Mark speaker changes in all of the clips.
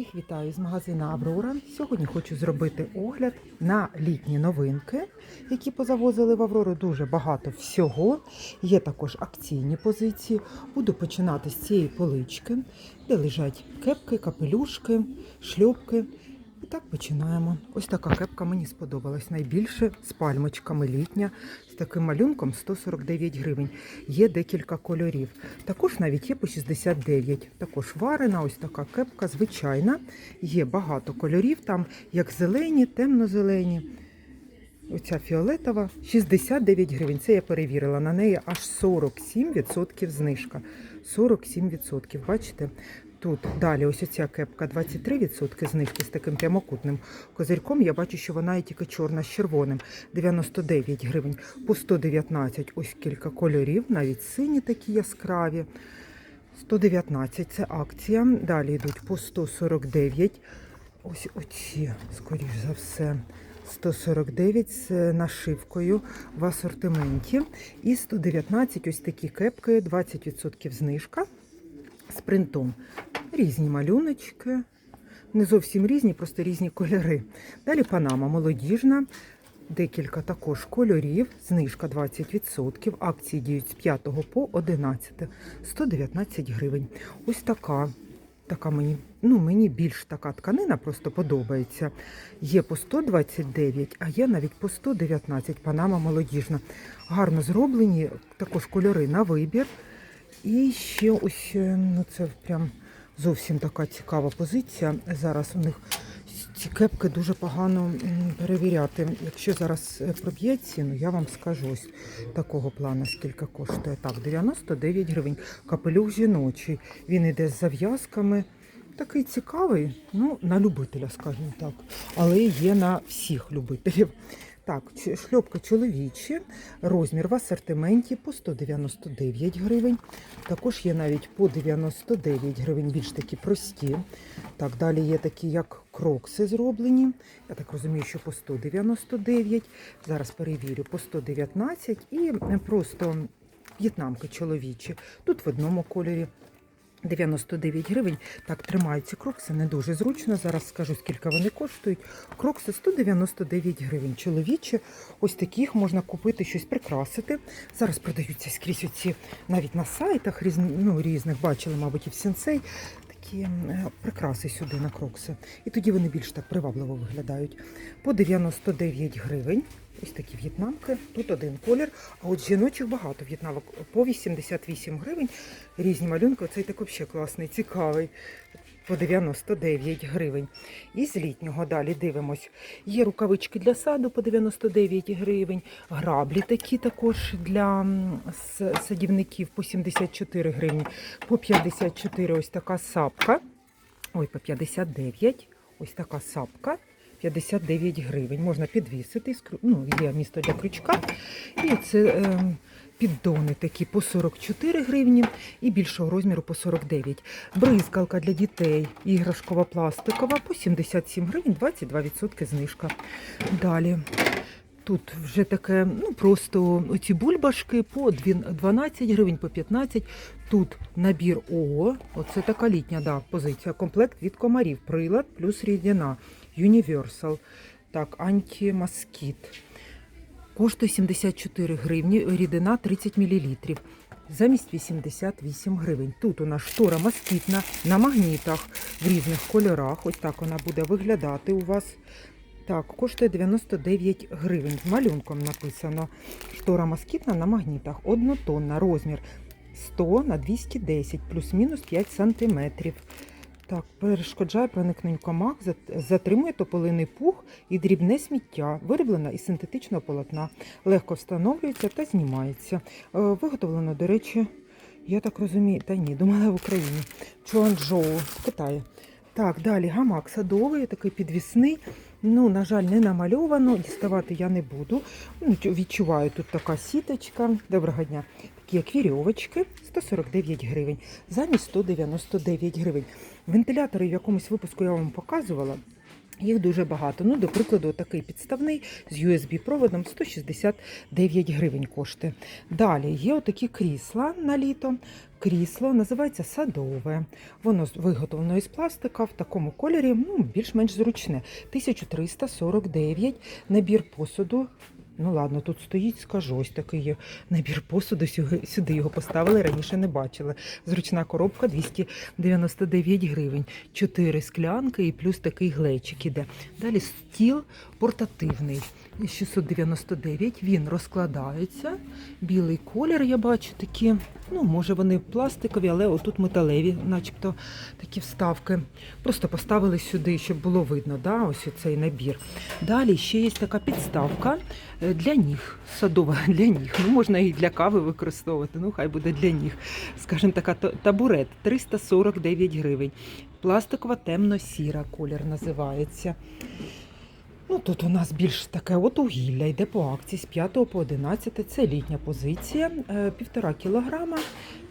Speaker 1: Всіх вітаю з магазину Аврора. Сьогодні хочу зробити огляд на літні новинки, які позавозили в Аврору дуже багато всього. Є також акційні позиції. Буду починати з цієї полички, де лежать кепки, капелюшки, шльопки. І так починаємо. Ось така кепка мені сподобалась найбільше з пальмочками літня, з таким малюнком 149 гривень. Є декілька кольорів. Також навіть є по 69. Також варена, ось така кепка, звичайна. Є багато кольорів, там як зелені, темно-зелені. Оця фіолетова 69 гривень. Це я перевірила. На неї аж 47% знижка. 47%. Бачите? Тут далі ось оця кепка 23% знижки з таким прямокутним козирьком. Я бачу, що вона є тільки чорна з червоним. 99 гривень по 119. Ось кілька кольорів, навіть сині такі яскраві. 119 це акція. Далі йдуть по 149. Ось оці, скоріш за все. 149 з нашивкою в асортименті. І 119 ось такі кепки, 20% знижка з принтом. Різні малюночки. Не зовсім різні, просто різні кольори. Далі панама молодіжна. Декілька також кольорів, знижка 20%. Акції діють з 5 по 11, 119 гривень. Ось така. Така мені, ну мені більш така тканина просто подобається. Є по 129, а є навіть по 119. Панама молодіжна. Гарно зроблені, також кольори на вибір. І ще ось, е, ну це прям зовсім така цікава позиція. Зараз у них ці кепки дуже погано перевіряти. Якщо зараз е, проб'є ціну, я вам скажу ось такого плану, скільки коштує. Так, 99 гривень. Капелюх жіночий. Він іде з зав'язками. Такий цікавий, ну, на любителя, скажімо так. Але є на всіх любителів. Так, шльопки чоловічі, розмір в асортименті по 199 гривень. Також є навіть по 99 гривень, більш такі прості. Так, далі є такі, як крокси зроблені. Я так розумію, що по 199. Зараз перевірю, по 119 і просто в'єтнамки чоловічі. Тут в одному кольорі. 99 гривень. Так, тримаються крокси, не дуже зручно. Зараз скажу, скільки вони коштують. Крокси 199 гривень. Чоловічі, ось таких можна купити, щось прикрасити. Зараз продаються скрізь оці навіть на сайтах ну, різних, бачили, мабуть, і в сенсей. Такі прикраси сюди на крокси. І тоді вони більш так привабливо виглядають. По 99 гривень. Ось такі в'єтнамки. Тут один колір. А от жіночих багато в'єтнамок по 88 гривень. Різні малюнки. Оцей так взагалі класний, цікавий. По 99 гривень. І з літнього далі дивимось. Є рукавички для саду по 99 гривень. Граблі такі також для садівників по 74 гривні. По 54 ось така сапка. Ой, по 59. Ось така сапка. 59 гривень. Можна підвісити. Ну, є місто для крючка. І це е, піддони такі по 44 гривні і більшого розміру по 49. Бризкалка для дітей, іграшкова пластикова по 77 гривень, 22% знижка. Далі. Тут вже таке, ну просто оці бульбашки по 12 гривень, по 15. Тут набір ООО, оце така літня да, позиція. Комплект від комарів, прилад плюс рідина. Universal. Так, антимоскіт. Коштує 74 гривні, рідина 30 мл. Замість 88 гривень. Тут у нас штора москітна на магнітах в різних кольорах. Ось так вона буде виглядати у вас. Так, коштує 99 гривень. Малюнком написано. Штора москітна на магнітах. Однотонна, розмір 100 на 210, плюс-мінус 5 сантиметрів. Так, перешкоджає проникненню комах, затримує тополиний пух і дрібне сміття, вироблена із синтетичного полотна. Легко встановлюється та знімається. Е, Виготовлено, до речі, я так розумію, та ні, думала в Україні. Чуанчжоу Китаю. Так, далі гамак садовий, такий підвісний. Ну, на жаль, не намальовано, діставати я не буду. Ну, Відчуваю, тут така сіточка. Доброго дня. Як вірьовочки, 149 гривень, замість 199 гривень. Вентилятори в якомусь випуску я вам показувала. Їх дуже багато. Ну, до прикладу, такий підставний з USB-проводом 169 гривень коштує. Далі є отакі крісла на літо. Крісло називається садове. Воно виготовлено із пластика в такому кольорі, ну, більш-менш зручне. 1349 набір посуду. Ну ладно, тут стоїть, скажу, ось такий є набір посуду. Сюди, його поставили, раніше не бачили. Зручна коробка 299 гривень. Чотири склянки і плюс такий глечик іде. Далі стіл портативний. 699, він розкладається. Білий колір, я бачу такі. Ну, може, вони пластикові, але отут металеві, начебто такі вставки. Просто поставили сюди, щоб було видно, да, ось цей набір. Далі ще є така підставка для ніг, садова для ніг. Ну, можна і для кави використовувати, ну хай буде для ніг. Скажімо, така табурет 349 гривень. Пластикова темно-сіра колір називається. Ну, тут у нас більш таке от угілля йде по акції з 5 по 11. Це літня позиція. Е, Півтора кілограма,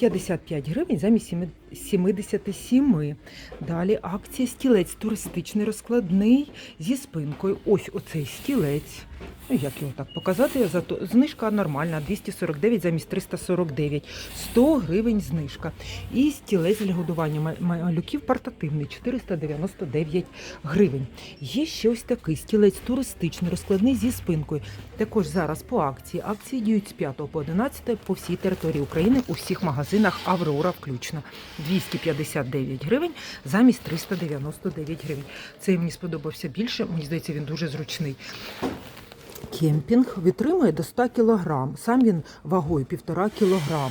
Speaker 1: 55 гривень замість 77. Далі акція стілець туристичний розкладний зі спинкою. Ось оцей стілець. Ну, як його так показати? Зато знижка нормальна, 249 замість 349. 100 гривень знижка. І стілець для годування малюків портативний 499 гривень. Є ще ось такий стілець туристичний, розкладний зі спинкою. Також зараз по акції. Акції діють з 5 по 11 по всій території України у всіх магазинах Аврора включно. 259 гривень замість 399 гривень. Цей мені сподобався більше. Мені здається, він дуже зручний. Кемпінг витримує до 100 кг. Сам він вагою 1,5 кг.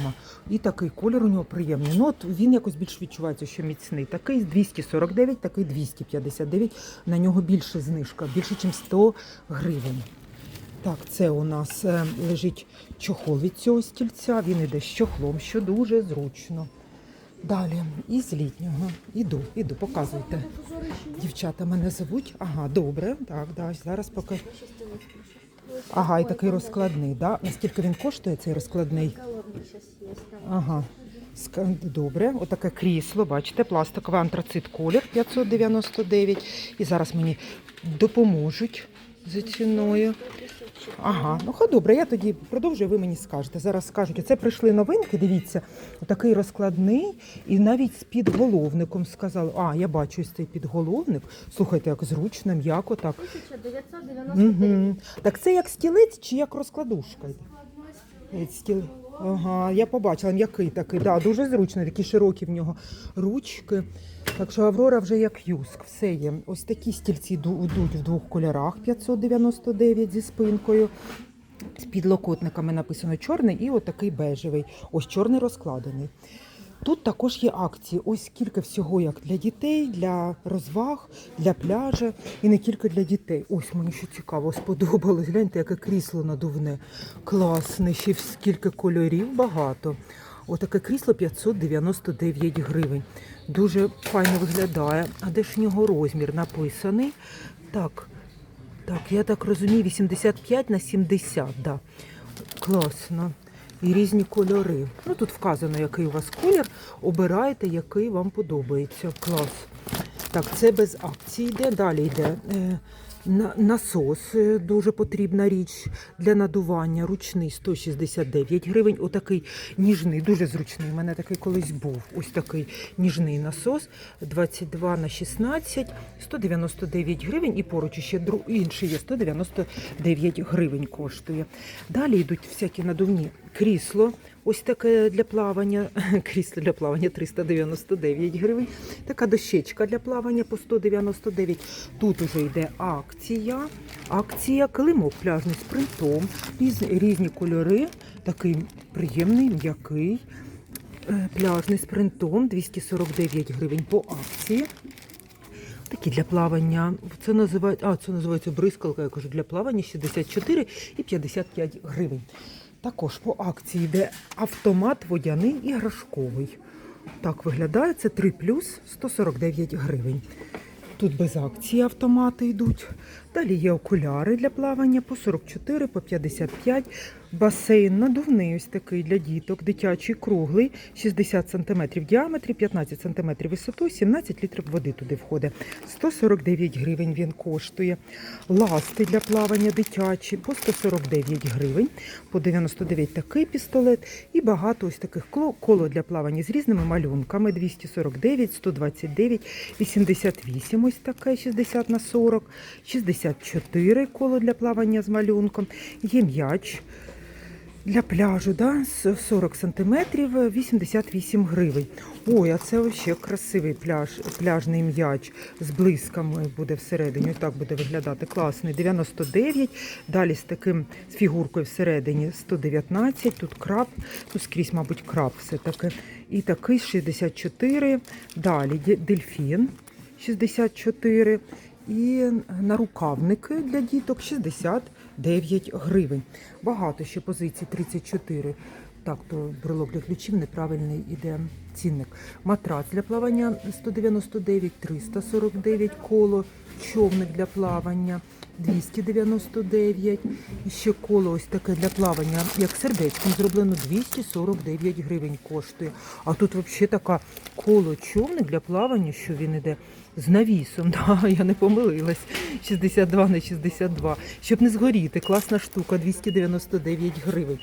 Speaker 1: І такий колір у нього приємний. Ну, от він якось більш відчувається, що міцний. Такий 249, такий 259. На нього більше знижка, більше, ніж 100 гривень. Так, це у нас е, лежить чохол від цього стільця. Він іде з чохлом, що дуже зручно. Далі, із літнього. Іду, іду, показуйте. Дівчата мене звуть. Ага, добре. Так, да, зараз покажу. Ага, і такий розкладний, да? Наскільки він коштує, цей розкладний? Ага. Добре, отаке крісло, бачите, пластиковий антрацит колір 599. І зараз мені допоможуть за ціною. Ага, ну хай добре, я тоді продовжую, ви мені скажете. Зараз скажуть, це прийшли новинки, дивіться, отакий розкладний, і навіть з підголовником сказали. А, я бачу ось цей підголовник. Слухайте, як зручно, м'яко так.
Speaker 2: 1999.
Speaker 1: Угу. Так це як стілець чи як розкладушка? Розкладна Стіл... Ага, я побачила, м'який такий, да, дуже зручний, такі широкі в нього ручки. Так що Аврора вже як юск, все є. Ось такі стільці йду- йдуть в двох кольорах 599 зі спинкою. З підлокотниками написано чорний і отакий бежевий. Ось чорний розкладений. Тут також є акції. Ось скільки всього як для дітей, для розваг, для пляжа і не тільки для дітей. Ось мені що цікаво, сподобалось. Гляньте, яке крісло надувне. Класне, ще скільки кольорів багато. Отаке крісло 599 гривень. Дуже файно виглядає. А де ж в нього розмір написаний? Так, так, я так розумію, 85 на 70, да. Класно. І різні кольори. Ну тут вказано, який у вас колір. Обирайте, який вам подобається. Клас. Так, це без акції йде. Далі йде е, насос, е, дуже потрібна річ для надування. Ручний 169 гривень. Отакий ніжний, дуже зручний. У мене такий колись був. Ось такий ніжний насос. 22 на 16, 199 гривень. І поруч ще інший є 199 гривень коштує. Далі йдуть всякі надувні крісло. Ось таке для плавання. Крісло для плавання 399 гривень. Така дощечка для плавання по 199. Тут уже йде акція. Акція килимок пляжний з принтом. Різні, кольори. Такий приємний, м'який. Е, Пляжний з принтом 249 гривень по акції. Такі для плавання. Це називають, а, це називається бризкалка, я кажу, для плавання 64 і 55 гривень. Також по акції йде автомат водяний іграшковий. Так виглядає, це 3 плюс 149 гривень. Тут без акції автомати йдуть. Далі є окуляри для плавання по 44, по 55. Басейн надувний ось такий для діток, дитячий, круглий, 60 см в діаметрі, 15 см висоту, 17 літрів води туди входить. 149 гривень він коштує. Ласти для плавання дитячі по 149 гривень, по 99 такий пістолет і багато ось таких коло для плавання з різними малюнками 249, 129, 88 ось таке 60 на 40, 64 коло для плавання з малюнком, є м'яч для пляжу, да, 40 сантиметрів, 88 гривень. Ой, а це взагалі красивий пляж, пляжний м'яч з блисками буде всередині. Так буде виглядати класний. 99. Далі з таким з фігуркою всередині 119. Тут краб, ну скрізь, мабуть, краб все-таки. І такий 64. Далі дельфін 64. І нарукавники для діток 69 гривень. Багато ще позицій 34. Так, то брелок для ключів неправильний іде цінник. Матрац для плавання 199, 349 коло, човник для плавання 299. І ще коло ось таке для плавання, як сердечком зроблено 249 гривень коштує. А тут взагалі така коло човник для плавання, що він іде з навісом. Да, я не помилилась. 62 на 62. Щоб не згоріти, класна штука, 299 гривень.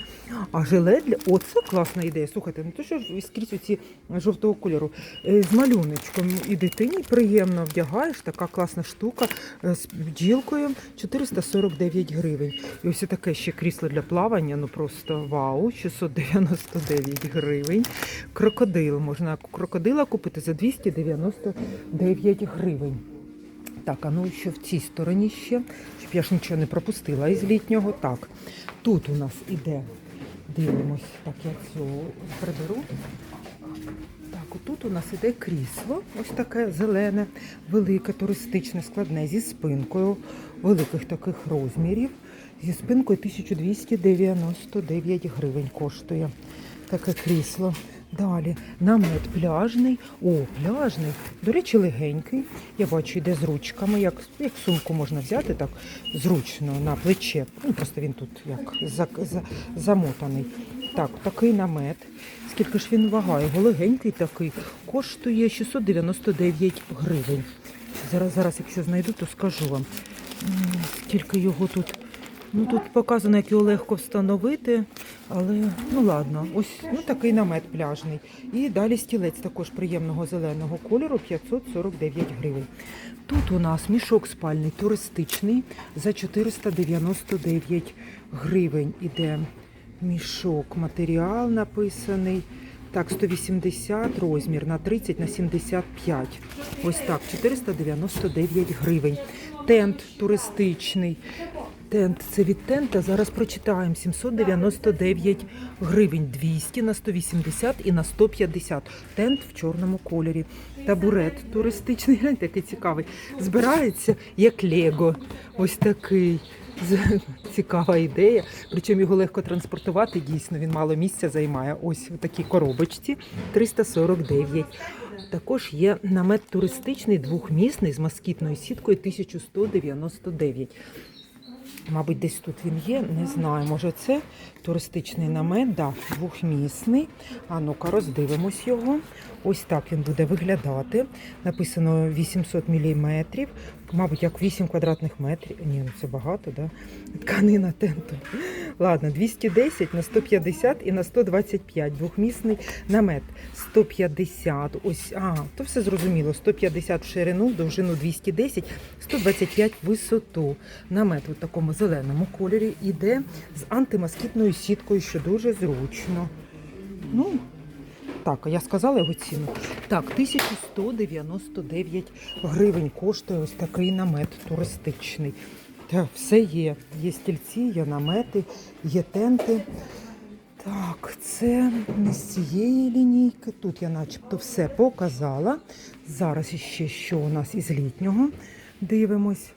Speaker 1: А жилет для оце класна ідея. Слухайте, ну то що скрізь оці жовтого кольору Е, з малюночком. І дитині приємно вдягаєш. Така класна штука е, з бджілкою 449 гривень. І ось таке ще крісло для плавання. Ну просто вау, 699 гривень. Крокодил можна крокодила купити за 299 гривень. Так, а ну що в цій стороні ще, щоб я ж нічого не пропустила із літнього. Так, тут у нас іде, дивимось, так я цю приберу. Так, отут у нас іде крісло, ось таке зелене, велике, туристичне, складне, зі спинкою великих таких розмірів. Зі спинкою 1299 гривень коштує таке крісло. Далі намет пляжний. О, пляжний. До речі, легенький. Я бачу, йде з ручками. Як, як сумку можна взяти, так зручно на плече. Ну, просто він тут як за, за, замотаний. Так, такий намет. Скільки ж він вагає? Його легенький такий. Коштує 699 гривень. Зараз, зараз, якщо знайду, то скажу вам. Скільки його тут. Ну тут показано, як його легко встановити, але ну ладно, ось ну такий намет пляжний. І далі стілець також приємного зеленого кольору 549 гривень. Тут у нас мішок спальний туристичний за 499 гривень іде мішок. Матеріал написаний. Так, 180 розмір на 30 на 75. Ось так, 499 гривень. Тент туристичний. Тент це від тента. Зараз прочитаємо 799 гривень, 200 на 180 і на 150. Тент в чорному кольорі. Табурет туристичний, гляньте, який цікавий. Збирається як Лего. Ось такий. Цікава ідея. Причому його легко транспортувати. Дійсно, він мало місця займає. Ось в такій коробочці 349. Також є намет туристичний двохмісний з москітною сіткою 1199. Мабуть, десь тут він є, не знаю. Може, це туристичний намет, да, двохмісний. А ну-ка, роздивимось його. Ось так він буде виглядати. Написано 800 мм, мабуть, як 8 квадратних метрів. Ні, ну це багато, да? Тканина тенту. Ладно, 210 на 150 і на 125. Двохмісний намет. 150. Ось, а, то все зрозуміло. 150 в ширину, довжину 210, 125 в висоту. Намет у такому зеленому кольорі іде з антимоскітною сіткою, що дуже зручно. Ну, так, я сказала його ціну. Так, 1199 гривень коштує ось такий намет туристичний. Так, все є. Є стільці, є намети, є тенти. Так, це не з цієї лінійки. Тут я начебто все показала. Зараз іще що у нас із літнього. Дивимось.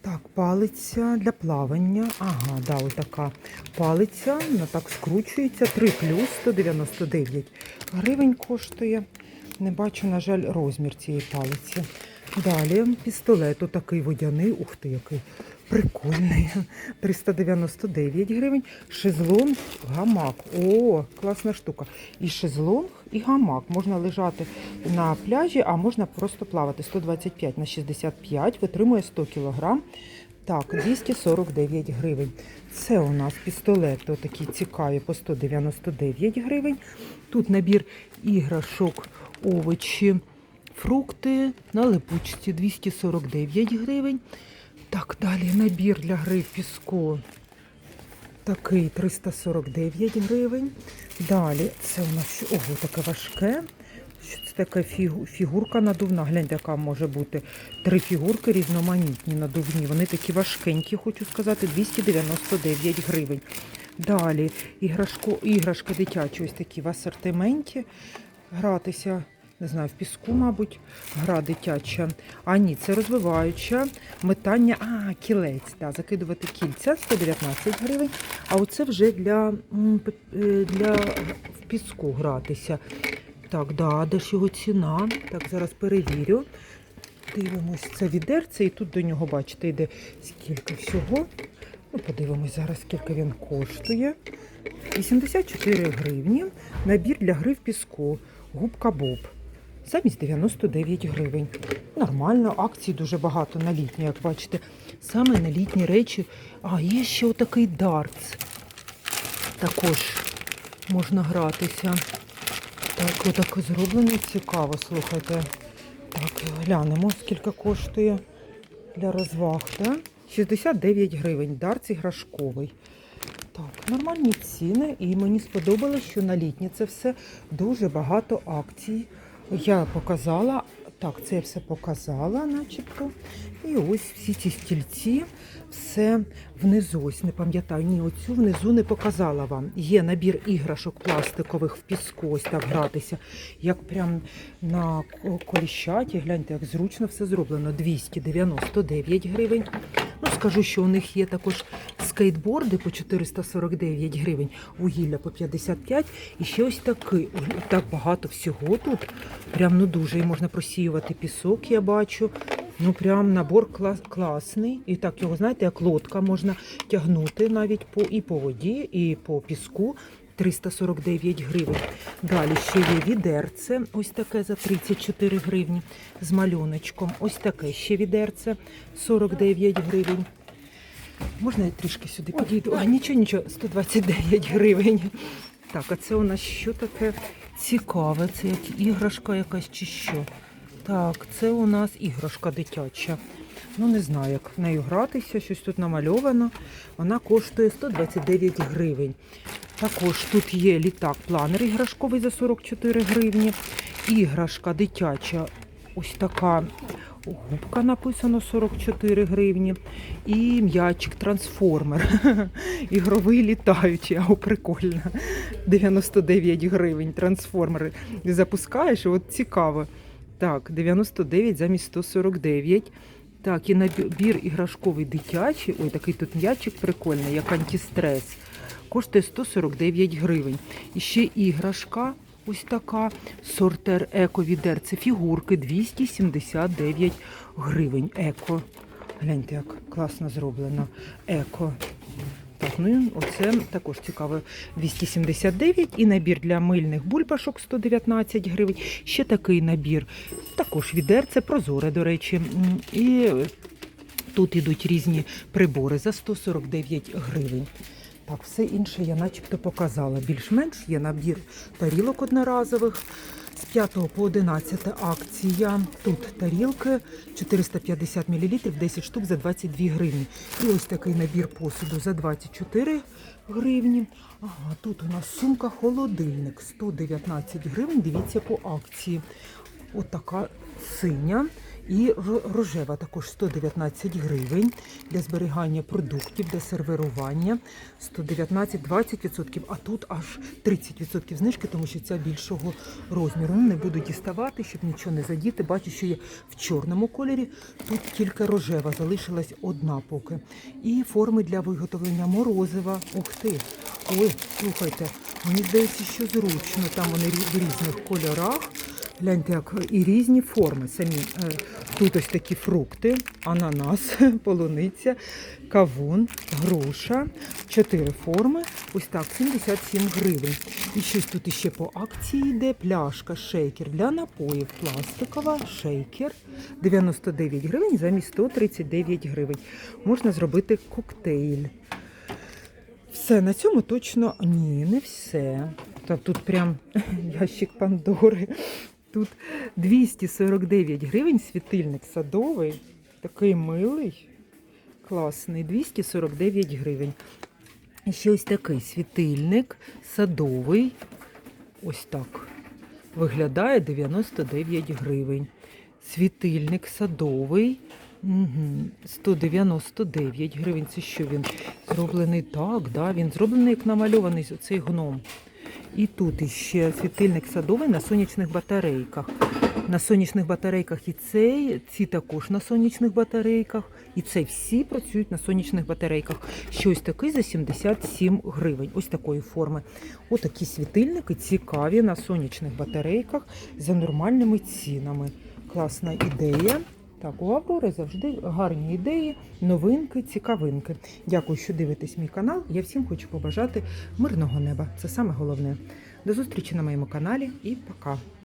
Speaker 1: Так, палиця для плавання. Ага, да, ось така палиця. Вона так скручується. 3 плюс 199 гривень коштує. Не бачу, на жаль, розмір цієї палиці. Далі пістолет отакий водяний. Ух ти, який прикольний. 399 гривень. Шезлонг, гамак. О, класна штука. І шезлонг, і гамак. Можна лежати на пляжі, а можна просто плавати. 125 на 65, витримує 100 кг. Так, 249 гривень. Це у нас пістолети такі цікаві по 199 гривень. Тут набір іграшок, овочі, фрукти на липучці 249 гривень. Так, далі набір для гри в піску. Такий 349 гривень. Далі це у нас? Ого, таке важке. Що це така фігурка надувна? Гляньте, яка може бути. Три фігурки різноманітні надувні. Вони такі важкенькі, хочу сказати, 299 гривень. Далі іграшко, іграшка дитяча, ось такі в асортименті. Гратися, не знаю, в піску, мабуть, гра дитяча. А ні, це розвиваюча метання. А, кілець, да, закидувати кільця 119 гривень. А оце вже для, е, для в піску гратися. Так, да, де ж його ціна? Так, зараз перевірю. Дивимось, це відерце, і тут до нього, бачите, йде скільки всього. Ну, подивимось зараз, скільки він коштує. 84 гривні. Набір для гри в піску. Губка Боб. Замість 99 гривень. Нормально, акцій дуже багато на літні, як бачите. Саме на літні речі. А, є ще отакий дартс. Також можна гратися. Так, отак зроблено цікаво, слухайте. Так, глянемо, скільки коштує для розваг. Да? 69 гривень, дарц іграшковий. Так, нормальні ціни, і мені сподобалось, що на літнє це все дуже багато акцій. Я показала, так, це все показала, начебто. І ось всі ці стільці, все внизу. Ось не пам'ятаю, ні, оцю внизу не показала вам. Є набір іграшок пластикових в піску, ось так гратися, як прям на ко- коліщаті. Гляньте, як зручно все зроблено. 299 гривень. Ну, скажу, що у них є також скейтборди по 449 гривень, вугілля по 55 і ще ось такий. Так багато всього тут. Прям ну дуже. І можна просіювати пісок, я бачу. Ну прям набор клас, класний. І так його, знаєте, як лодка можна тягнути навіть по і по воді, і по піску. 349 гривень. Далі ще є відерце, ось таке за 34 гривні з малюночком. Ось таке ще відерце 49 гривень. Можна я трішки сюди підійду? А нічого, нічого, 129 гривень. Так, а це у нас що таке цікаве? Це як іграшка якась чи що? Так, це у нас іграшка дитяча. Ну, не знаю, як в нею гратися, щось тут намальовано. Вона коштує 129 гривень. Також тут є літак-планер іграшковий за 44 гривні. Іграшка дитяча, ось така губка написано 44 гривні. І м'ячик трансформер. Ігровий літаючий, а прикольно. 99 гривень трансформери. Запускаєш, от цікаво. Так, 99 замість 149. Так, і набір іграшковий дитячий. Ой, такий тут м'ячик прикольний, як антистрес. Коштує 149 гривень. І ще іграшка ось така. Сортер еко відер. Це фігурки 279 гривень. Еко. Гляньте, як класно зроблено. Еко. Ну оце також цікаво. 279 і набір для мильних бульбашок 119 гривень. Ще такий набір. Також відерце, прозоре, до речі. І тут ідуть різні прибори за 149 гривень. Так, все інше я начебто показала. Більш-менш є набір тарілок одноразових. З 5 по 11 акція. Тут тарілки 450 мл, 10 штук за 22 гривні. І ось такий набір посуду за 24 гривні. Ага, тут у нас сумка холодильник 119 гривень. Дивіться по акції. Отака синя. І ро- рожева також 119 гривень для зберігання продуктів, для сервірування 119 20%, а тут аж 30% знижки, тому що ця більшого розміру. Не буду діставати, щоб нічого не задіти. Бачу, що є в чорному кольорі. Тут тільки рожева, залишилась одна поки. І форми для виготовлення морозива. Ух ти! Ой, слухайте, мені здається, що зручно. Там вони в різних кольорах. Гляньте, як і різні форми самі. Е, Тут ось такі фрукти, ананас, полуниця, кавун, груша, чотири форми. Ось так, 77 гривень. І щось тут іще по акції йде. Пляшка, шейкер для напоїв, пластикова, шейкер 99 гривень замість 139 гривень. Можна зробити коктейль. Все, на цьому точно ні, не все. Та тут прям ящик Пандори. Тут 249 гривень світильник садовий. Такий милий, класний. 249 гривень. І ще ось такий світильник садовий. Ось так. Виглядає 99 гривень. Світильник садовий. Угу. 199 гривень. Це що він зроблений так, да? він зроблений як намальований оцей гном. І тут іще світильник садовий на сонячних батарейках. На сонячних батарейках і цей, ці також на сонячних батарейках, і цей всі працюють на сонячних батарейках. Щось такий за 77 гривень. Ось такої форми. Отакі світильники цікаві на сонячних батарейках за нормальними цінами. Класна ідея. Так, у Аврори завжди гарні ідеї, новинки, цікавинки. Дякую, що дивитесь мій канал. Я всім хочу побажати мирного неба. Це саме головне. До зустрічі на моєму каналі і пока.